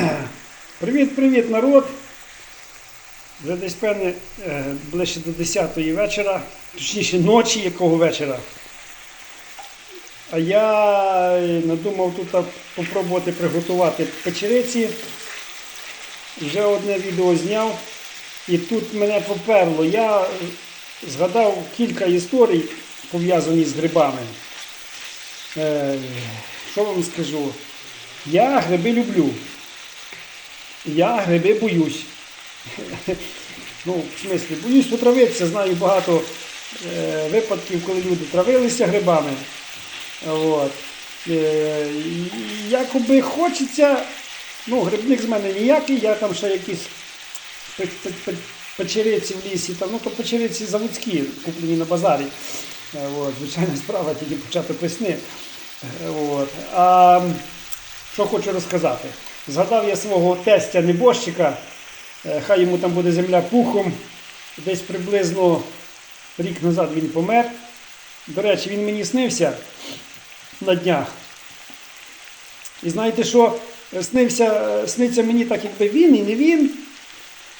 Привіт-привіт, народ! Вже десь певне е, ближче до 10 вечора, точніше ночі якого вечора. А я е, надумав тут спробувати приготувати печериці. Вже одне відео зняв. І тут мене поперло. Я е, згадав кілька історій, пов'язані з грибами. Що вам скажу? Я гриби люблю. Я гриби боюсь. Ну, в смислі, боюсь потравитися, знаю багато е, випадків, коли люди травилися грибами. От. Е, якоби хочеться, ну, грибник з мене ніякий, я там ще якісь пе- пе- пе- печериці в лісі, там, ну то печериці заводські, куплені на базарі. От, звичайна справа, тільки початок весни. От. А що хочу розказати? Згадав я свого тестя небожчика, е, хай йому там буде земля пухом. Десь приблизно рік назад він помер. До речі, він мені снився на днях. І знаєте що? Е, Снився, е, сниться мені так, якби він і не він.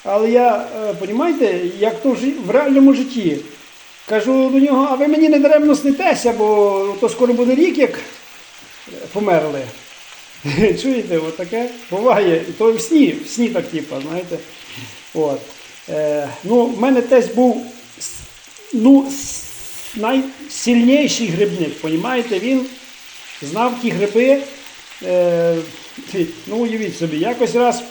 Але я, розумієте, як то в реальному житті. Кажу до нього, а ви мені не даремно снитеся, бо то скоро буде рік, як е, померли. Чуєте, от таке буває. І то в сні, в сні так, типу, знаєте. От. Е, ну, в мене тесть був ну, найсильніший грибник, понімаєте? Він знав ті гриби. Е, ну, уявіть собі, якось раз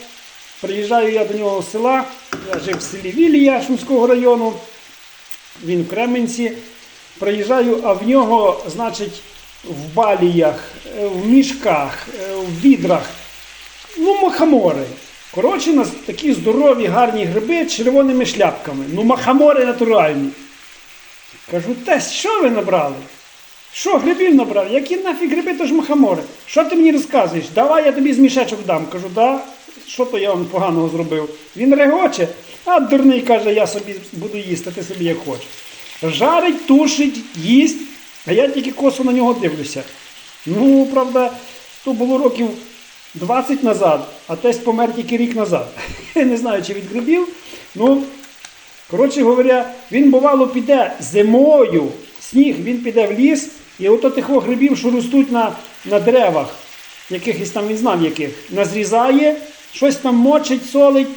приїжджаю я до нього з села, я жив в селі Вілія Шумського району, він в Кременці. Приїжджаю, а в нього, значить, в баліях, е, в мішках, е, в відрах, ну, махамори. Коротше, у нас такі здорові, гарні гриби з червоними шляпками. Ну, махамори натуральні. Кажу, тесть, що ви набрали? Що, грибів набрав? Які нафіг гриби, то ж махамори. Що ти мені розказуєш? Давай я тобі з мішечок дам. Кажу, да, що то я вам поганого зробив? Він регоче, а дурний каже, я собі буду їсти, ти собі як хочеш. Жарить, тушить, їсть, а я тільки косо на нього дивлюся. Ну, правда, то було років 20 назад, а тесть помер тільки рік назад. Не знаю, чи від грибів. Ну, Коротше говоря, він бувало піде зимою, сніг, він піде в ліс, і ото тих грибів, що ростуть на, на деревах, якихось там він знав яких, назрізає, щось там мочить, солить,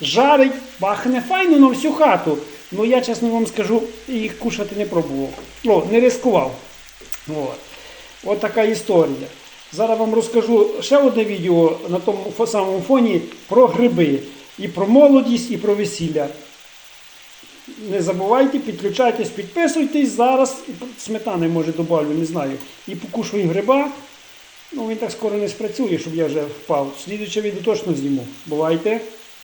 жарить, бахне файно на всю хату. Ну я чесно вам скажу, їх кушати не пробував. О, не рискував. От. От така історія. Зараз вам розкажу ще одне відео на тому самому фоні про гриби. І про молодість, і про весілля. Не забувайте, підключайтесь, підписуйтесь. Зараз сметани може добавлю, не знаю. І покушаю гриба. Ну він так скоро не спрацює, щоб я вже впав. Слідуюче відео точно зніму. Бувайте.